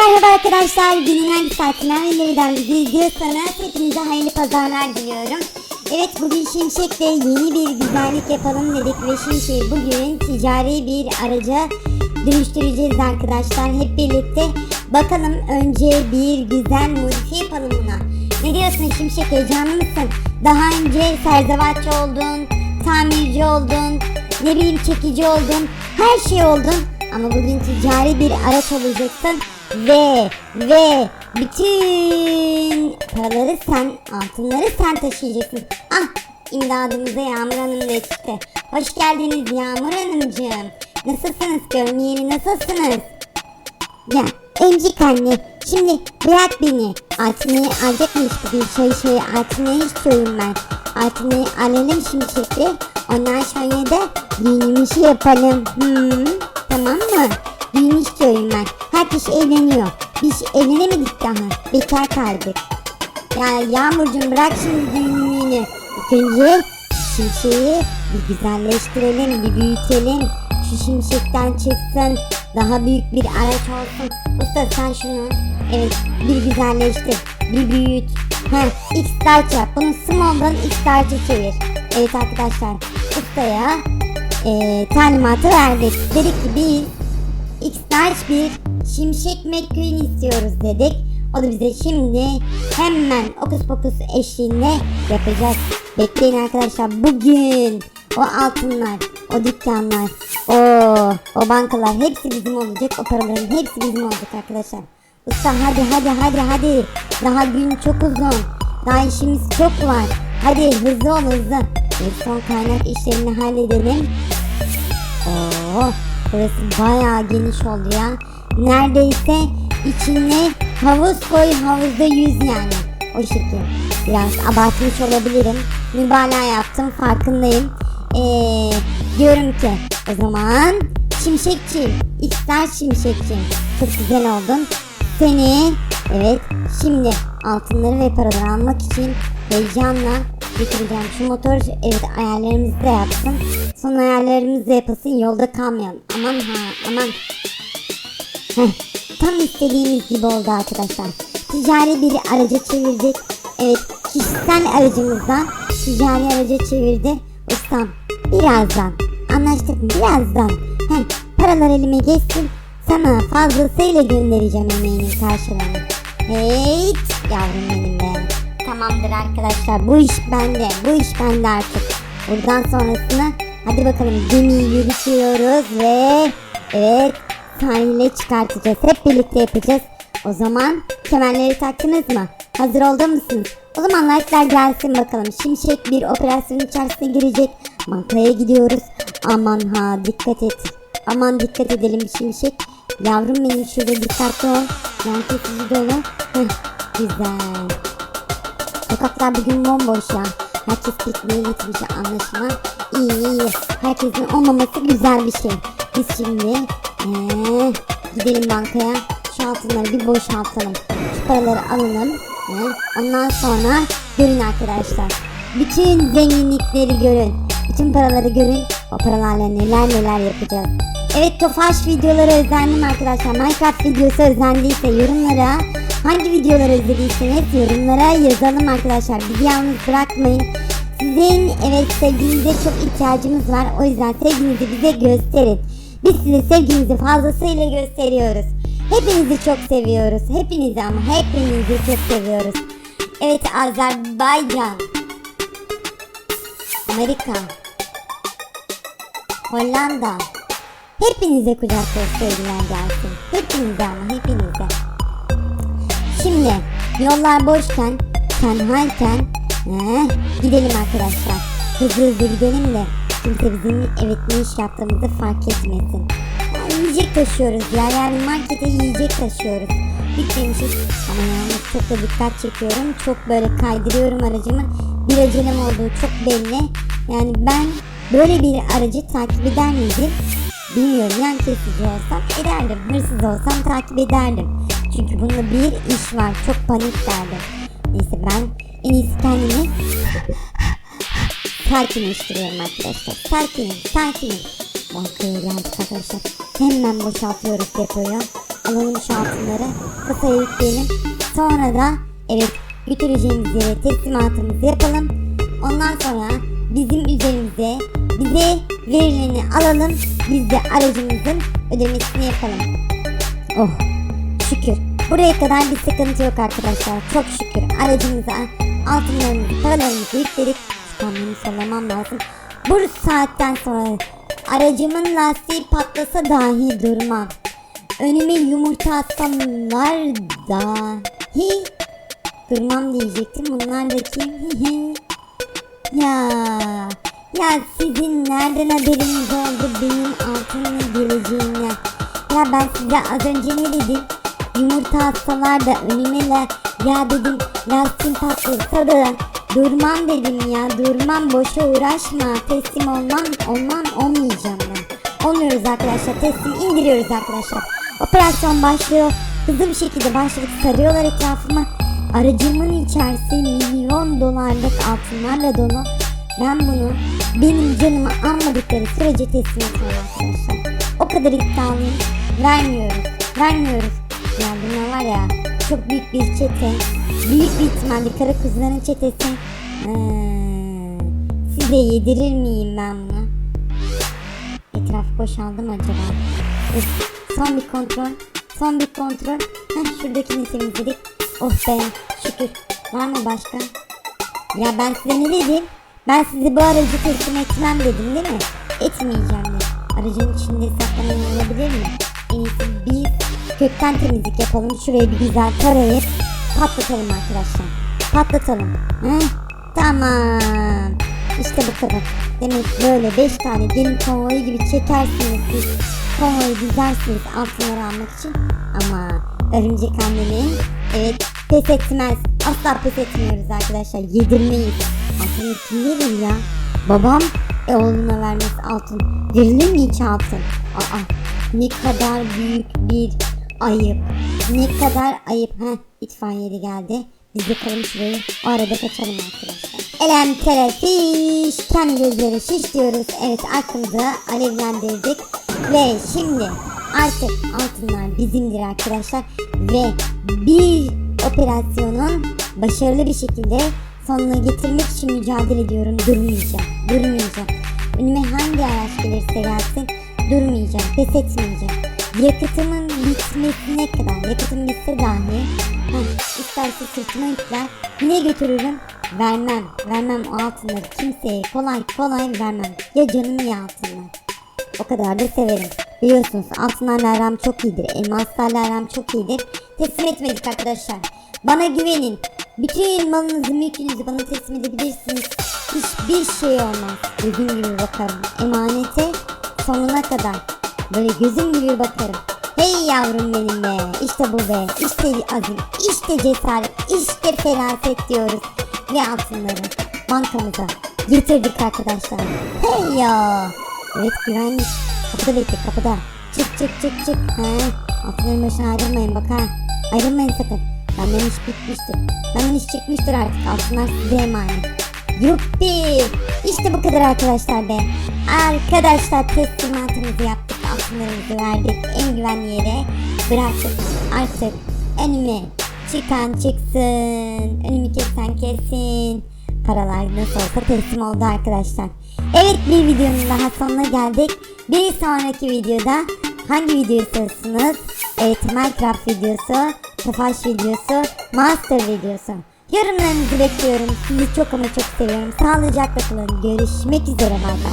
merhaba arkadaşlar. Günün hangi saatinden ve nereden bizi izliyorsanız hepinize hayırlı pazarlar diliyorum. Evet bugün Şimşek'te yeni bir güzellik yapalım dedik ve Şimşek'i bugün ticari bir araca dönüştüreceğiz arkadaşlar. Hep birlikte bakalım önce bir güzel modifiye yapalım buna. Ne diyorsun Şimşek heyecanlı mısın? Daha önce serzavatçı oldun, tamirci oldun, ne bileyim çekici oldun, her şey oldun. Ama bugün ticari bir araç olacaksın ve ve bütün paraları sen, altınları sen taşıyacaksın. Ah imdadımıza Yağmur Hanım da çıktı. Hoş geldiniz Yağmur Hanımcığım. Nasılsınız görmeyeli nasılsınız? Ya emcik anne şimdi bırak beni. Altınayı alacak mıyız bugün şey şey altınayı istiyorum ben. Altınayı alalım şimdi şekli. Ondan sonra da düğünümüzü yapalım. Hmm, tamam mı? Düğün istiyorum ben. Herkes evleniyor. Biz evlenemedik daha. Bekar kaldık. Ya Yağmurcuğum bırak şimdi düğünlüğünü. İlk önce şimşeği bir güzelleştirelim, bir büyütelim. Şu şimşekten çıksın. Daha büyük bir araç olsun. Usta sen şunu evet bir güzelleştir. Bir büyüt. Heh, X-Large yap. Bunu small'dan X-Large'a çevir. Evet arkadaşlar. Ustaya e, talimatı verdik. Dedik ki biz X-Large bir şimşek McQueen istiyoruz dedik. O da bize şimdi hemen okus pokus eşliğinde yapacak. Bekleyin arkadaşlar bugün o altınlar, o dükkanlar, o o bankalar hepsi bizim olacak. O paraların hepsi bizim olacak arkadaşlar. Usta hadi hadi hadi hadi. Daha gün çok uzun. Daha işimiz çok var. Hadi hızlı ol hızlı. Bir son kaynak işlerini halledelim. Oo, burası bayağı geniş oldu ya. Neredeyse içine havuz koy havuzda yüz yani. O şekil. Biraz abartmış olabilirim. Mübalağa yaptım farkındayım. Ee, diyorum ki o zaman Şimşekçi, ister Şimşekçi. Çok güzel oldun. Seni evet şimdi altınları ve paraları almak için heyecanla getireceğim. Şu motor evet ayarlarımızı da yapsın. Son ayarlarımızı da yapılsın yolda kalmayalım. Aman ha aman. Heh, tam istediğimiz gibi oldu arkadaşlar. Ticari bir araca çevirdik. Evet kişisel aracımızdan ticari araca çevirdi. Ustam birazdan anlaştık mı? birazdan. Heh, paralar elime geçsin. Sana fazlasıyla göndereceğim emeğinin karşılığını. Hey yavrum benim be. Tamamdır arkadaşlar bu iş bende. Bu iş bende artık. Buradan sonrasını hadi bakalım gemiyi yürütüyoruz ve evet sahile çıkartacağız. Hep birlikte yapacağız. O zaman kemerleri taktınız mı? Hazır oldu musunuz? O zaman like'lar gelsin bakalım. Şimşek bir operasyon içerisine girecek. Bankaya gidiyoruz. Aman ha dikkat et. Aman dikkat edelim Şimşek. Yavrum benim şurada dikkatli ol. Yan kesici dolu. Heh, güzel. Sokaklar bugün bomboş ya. Herkes pikniğe gitmiş anlaşılan. İyi iyi. Herkesin olmaması güzel bir şey. Biz şimdi ee, gidelim bankaya. Şu altınları bir boşaltalım. Şu paraları alalım. Ee, ondan sonra görün arkadaşlar. Bütün zenginlikleri görün. Bütün paraları görün. O paralarla neler neler yapacağız. Evet Tofaş videoları özendim arkadaşlar. Minecraft videosu özendiyse yorumlara hangi videoları izlediyseniz yorumlara yazalım arkadaşlar. Bizi yalnız bırakmayın. Sizin evet sevginize çok ihtiyacımız var. O yüzden sevginizi bize gösterin. Biz size sevgimizi fazlasıyla gösteriyoruz. Hepinizi çok seviyoruz. Hepinizi ama hepinizi çok seviyoruz. Evet Azerbaycan. Amerika. Hollanda. Hepinize kucak dolusu sevgiler gelsin. Hepinize ama hepinize. Şimdi yollar boşken, tenhayken eh, gidelim arkadaşlar. Hızlı hızlı gidelim de kimse bizim evet ne iş yaptığımızı fark etmesin. Yani yiyecek taşıyoruz ya yani markete yiyecek taşıyoruz. Yüklemişiz ama yalnız çok da dikkat çekiyorum. Çok böyle kaydırıyorum aracımı. Bir acelem olduğu çok belli. Yani ben böyle bir aracı takip eder miydim? Bilmiyorum yan kesici olsam ederdim. Hırsız olsam takip ederdim. Çünkü bunda bir iş var. Çok panik derdim. Neyse ben en iyisi kendimi sakinleştiriyorum arkadaşlar. Sakinim, sakinim. Bankaya geldik arkadaşlar. Hemen boşaltıyoruz depoyu. alalım şu altınları. Kasaya yükleyelim. Sonra da evet götüreceğimiz yere teslimatımızı yapalım. Ondan sonra bizim üzerimize bize verileni alalım. Biz de aracımızın ödemesini yapalım. Oh şükür. Buraya kadar bir sıkıntı yok arkadaşlar. Çok şükür. Aracımıza altınlarımızı, paralarımızı yükledik. Kamyonu sallamam lazım. Bu saatten sonra aracımın lastiği patlasa dahi durmam. Önüme yumurta atsalar dahi durmam diyecektim. Bunlar da kim? ya ya sizin nereden haberiniz oldu benim altınla geleceğimden? Ya ben size az önce ne dedim? Yumurta atsalar da önüme la, ya dedim lastiğim patlasa da durmam dedim ya durmam boşa uğraşma teslim olmam olmam olmayacağım ben. Olmuyoruz arkadaşlar teslim indiriyoruz arkadaşlar. Operasyon başlıyor hızlı bir şekilde başladık sarıyorlar etrafıma. Aracımın içerisi milyon dolarlık altınlarla dolu. Ben bunu benim canımı almadıkları sürece teslim etmem arkadaşlar. O kadar iddialıyım. Vermiyoruz. Vermiyoruz. Ya bunlar var ya çok büyük bir çete. Büyük bir ihtimalle kara kuzuların çetesi. Ee, size yedirir miyim ben bunu? Etraf boşaldı mı acaba? Evet, son bir kontrol. Son bir kontrol. Heh, şuradakini temizledik. Oh be şükür. Var mı başka? Ya ben size ne dedim? Ben size bu aracı teslim etmem dedim değil mi? Etmeyeceğim de. Aracın içinde saklanan olabilir mi? En iyisi biz kökten temizlik yapalım. Şurayı bir güzel tarayıp patlatalım arkadaşlar. Patlatalım. Hı? Tamam. İşte bu kadar. Demek böyle 5 tane gelin konvoyu gibi çekersiniz siz. Konvoyu dizersiniz altınları almak için. Ama örümcek annenin evet pes etmez. Asla pes etmiyoruz arkadaşlar. Yedirmeyiz. Altını kim verir ya? Babam e oğluna vermesi altın. Verilir mi hiç altın? Aa ne kadar büyük bir ayıp. Ne kadar ayıp. Heh itfaiyeli geldi. Biz de kalın şurayı. O arada kaçalım arkadaşlar. Elem tere fiş. Kendi gözleri şiş diyoruz. Evet arkamızı alevlendirdik. Ve şimdi artık altınlar bizimdir arkadaşlar. Ve bir operasyonun başarılı bir şekilde sonuna getirmek için mücadele ediyorum. Durmayacağım. Durmayacağım. Önüme hangi araç gelirse gelsin durmayacağım. Pes etmeyeceğim. Yakıtımın bitmesine kadar yakıtım bitse dahi heh, isterse sırtıma yükler ne götürürüm vermem. Vermem o altınları kimseye kolay kolay vermem. Ya canımı ya altınlar o kadar da severim. Biliyorsunuz altınlarla aram çok iyidir elmaslarla aram çok iyidir. Teslim etmedik arkadaşlar. Bana güvenin. Bütün malınızı mülkünüzü bana teslim edebilirsiniz. Hiçbir şey olmaz. Gözüm gibi bakarım. Emanete sonuna kadar. Böyle gözüm gibi bakarım Hey yavrum benim be. İşte bu be. İşte azim. İşte cesaret. İşte feraset diyoruz. Ve altınları bankamıza getirdik arkadaşlar. Hey ya. Evet güvenlik. Kapıda bekle kapıda. Çık çık çık çık. He. Altınların başına ayrılmayın bak ha. Ayrılmayın sakın. Benden iş bitmiştir. Benden iş çıkmıştır artık. Altınlar size emanet. Yuppi. İşte bu kadar arkadaşlar be. Arkadaşlar teslimatımızı yaptık. Altınlarımızı verdik. En güvenli yere bıraktık. Artık önüme çıkan çıksın. Önümü kesen kesin. Paralar nasıl olsa teslim oldu arkadaşlar. Evet bir videonun daha sonuna geldik. Bir sonraki videoda hangi videoyu istiyorsunuz? Evet Minecraft videosu, Tofaş videosu, Master videosu. Yorumlarınızı bekliyorum. Sizi çok ama çok seviyorum. Sağlıcakla kalın. Görüşmek üzere. Bay.